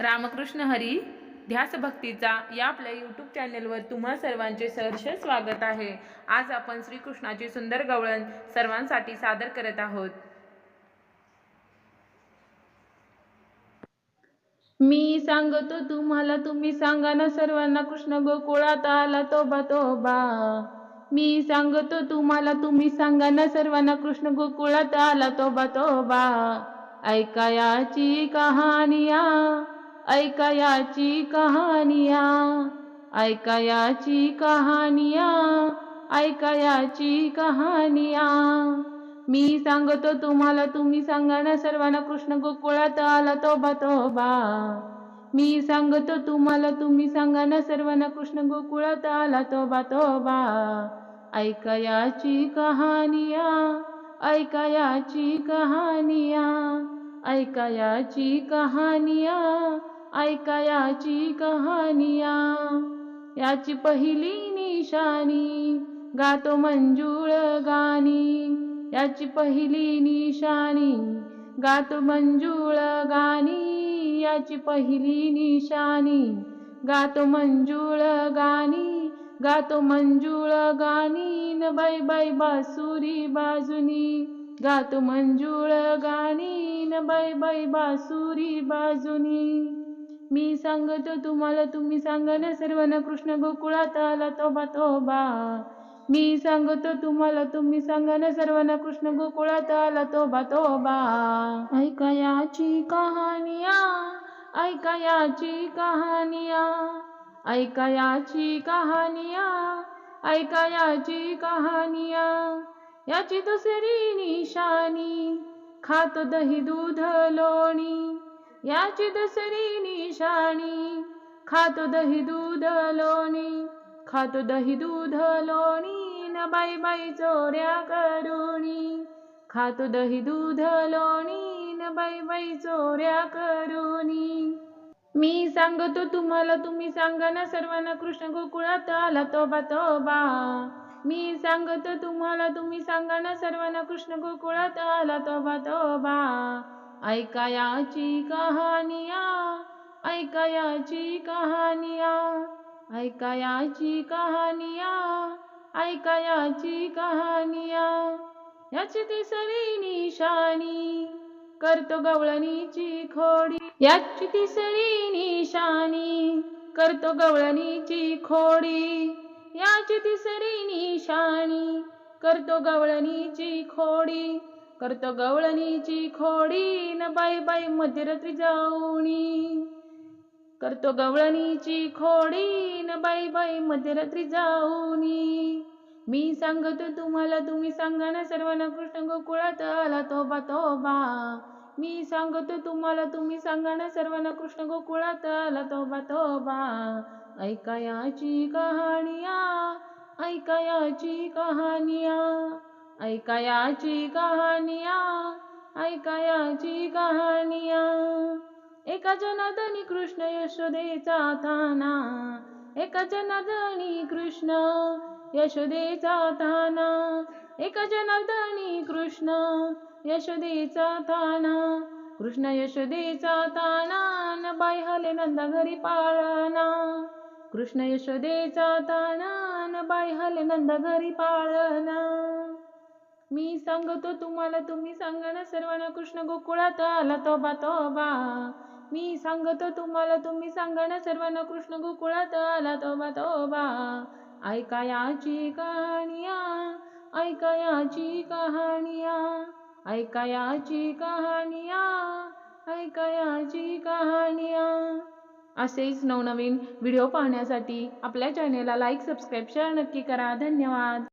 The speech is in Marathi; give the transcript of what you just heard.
रामकृष्ण हरी ध्यास भक्तीचा या आपल्या यूट्यूब चॅनेलवर तुम्हा सर्वांचे सहर्ष स्वागत आहे. आज आपण श्रीकृष्णाची सुंदर गवळण सर्वांसाठी सादर करत आहोत. मी सांगतो तुम्हाला तुम्ही सांगा ना सर्वांना कृष्ण गोकुळात आला तोबा तोबा. मी सांगतो तुम्हाला तुम्ही सांगा ना सर्वांना कृष्ण गोकुळात आला तोबा तोबा. ऐका याची कहानिया ऐका याची कहानिया ऐका याची कहानिया ऐका याची कहानिया. मी सांगतो तुम्हाला तुम्ही सांगा ना सर्वांना कृष्ण गोकुळात आला तोबा तोबा. मी सांगतो तुम्हाला तुम्ही सांगा ना सर्वांना कृष्ण गोकुळात आला तोबा तोबा. ऐका याची कहानिया ऐका याची कहानिया ऐका याची कहानिया. ऐका याची कहानिया याची पहिली निशाणी गातो मंजूळ गाणी. याची पहिली निशाणी गातो मंजुळ गाणी. याची पहिली निशाणी गातो मंजुळ गाणी. गातो मंजुळ गाणी न बाई बाई बासुरी बाजूनी. गातो मंजुळ गाणी न बाई बाई बासुरी बाजुनी. मी सांगतो तुम्हाला तुम्ही सांगा ना सर्वांना कृष्ण गोकुळात आला तोबा तोबा. मी सांगतो तुम्हाला तुम्ही सांगा ना सर्वांना कृष्ण गोकुळात आला तोबा तोबा. ऐका याची कहाणिया ऐका याची कहाणिया ऐका याची कहाणिया ऐका याची कहाणिया याची दुसरी निशाणी खातो दही दूध लोणी. याची दुसरी निशाणी. खातो दही दूध लोणी खातो दही दूध लोणी न बाई बाई चोऱ्या करुणी. खातो दही दूध लोणी न बाई बाई चोऱ्या करुणी. मी सांगतो तुम्हाला तुम्ही सांगा ना सर्वांना कृष्ण गोकुळात आला तोबा तोबा. मी सांगतो तुम्हाला तुम्ही सांगा ना सर्वांना कृष्ण गोकुळात आला तोबा तोबा. ऐकायाची कहानिया ऐका याची कहानिया ऐकायाची कहानिया याची कहानिया. याची तिसरी निशाणी करतो गवळणीची खोडी. याची तिसरी निशाणी करतो गवळणीची खोडी. याची तिसरी निशाणी करतो गवळणीची खोडी. करतो गवळणीची खोडी न बाई बाई मध्यरात्री जाऊनी करतो गवळणीची खोडी न बाई बाई मध्यरात्री जाऊनी मी सांगतो तुम्हाला तुम्ही सांगा ना सर्वांना कृष्ण गोकुळात आला तोबा तोबा. मी सांगतो तुम्हाला तुम्ही सांगा ना सर्वांना कृष्ण गोकुळात आला तोबा तोबा. ऐका याची कहानिया ऐका याची कहानिया. ऐका याची कहानिया ऐका कहानिया. एका जनादनी कृष्ण यशोदेचा थाना एका जनादनी कृष्ण यशोदेचा थाना. एका जनादनी कृष्ण यशोदेचा थाना कृष्ण यशोदेचा ताना न बाई हले नंदा घरी पाळना कृष्ण यशोदेचा ताना न बाई हले नंदा घरी पाळना मी सांगतो तुम्हाला तुम्ही सांगा ना सर्वांना कृष्ण गोकुळात आला तोबा तोबा. मी सांगतो तुम्हाला तुम्ही सांगा ना सर्वांना कृष्ण गोकुळात आला तोबा तोबा. ऐका याची कहाणिया ऐका याची कहाणिया ऐका याची कहाणिया ऐका याची कहाणिया. असेच नवनवीन व्हिडिओ पाहण्यासाठी आपल्या चॅनेलला लाईक सबस्क्राईब शेअर नक्की करा. धन्यवाद.